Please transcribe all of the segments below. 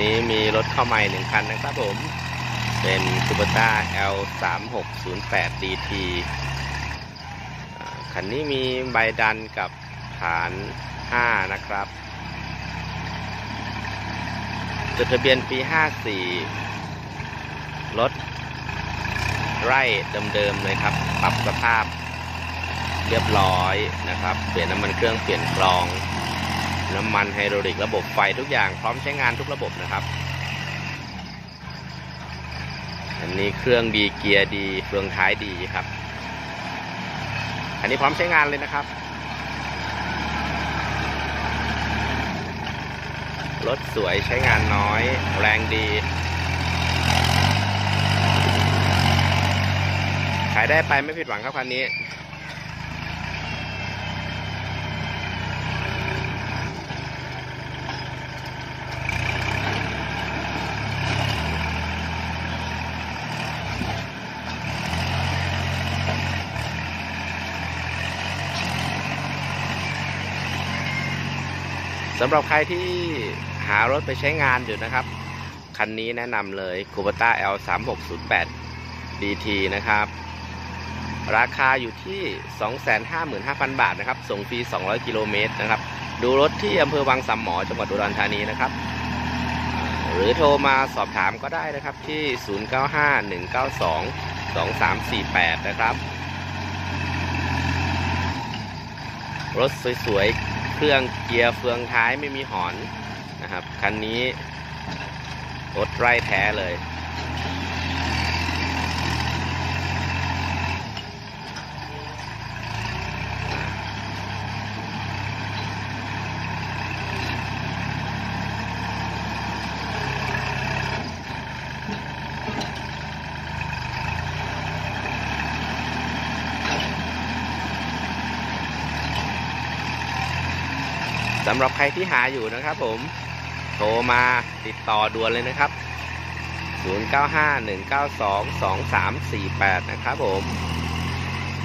นี้มีรถเข้าใหม่หนึ่งคันนะครับผม เป็น Kubota L 3 6 0 8 DT คันนี้มีใบดันกับฐาน 5 นะครับจดทะเบียนปี 54 รถไร่เดิมๆเลยครับ ปรับสภาพเรียบร้อยนะครับ เปลี่ยนน้ำมันเครื่องเปลี่ยนกรอง มันไฮดรอลิกระบบไฟทุกอย่างพร้อมใช้งานทุกระบบนะครับ อันนี้เครื่องดีเกียร์ดีเฟืองท้ายดีครับ อันนี้พร้อมใช้งานเลยนะครับ รถสวยใช้งานน้อย แรงดีขายได้ไปไม่ผิดหวังครับคันนี้ สำหรับใครที่หารถไปใช้งานอยู่นะครับ คันนี้แนะนำเลย Kubota L 3 6 0 8 DT นะครับ ราคาอยู่ที่ 255,000 บาทนะครับ ส่งฟรี 200 กิโลเมตรนะครับ ดูรถที่อำเภอวังสามหมอจังหวัดอุดรธานีนะครับ หรือโทรมาสอบถามก็ได้นะครับที่ 0951922348 นะครับ รถสวยๆ เครื่องเกียร์เฟืองท้ายไม่มีหอนนะครับ คันนี้รถไร่แท้เลย สำหรับใครที่หาอยู่นะครับผม โทรมาติดต่อด่วนเลยนะครับ 0951922348 นะครับผม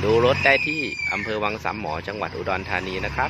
ดูรถได้ที่อำเภอวังสามหมอจังหวัดอุดรธานีนะครับ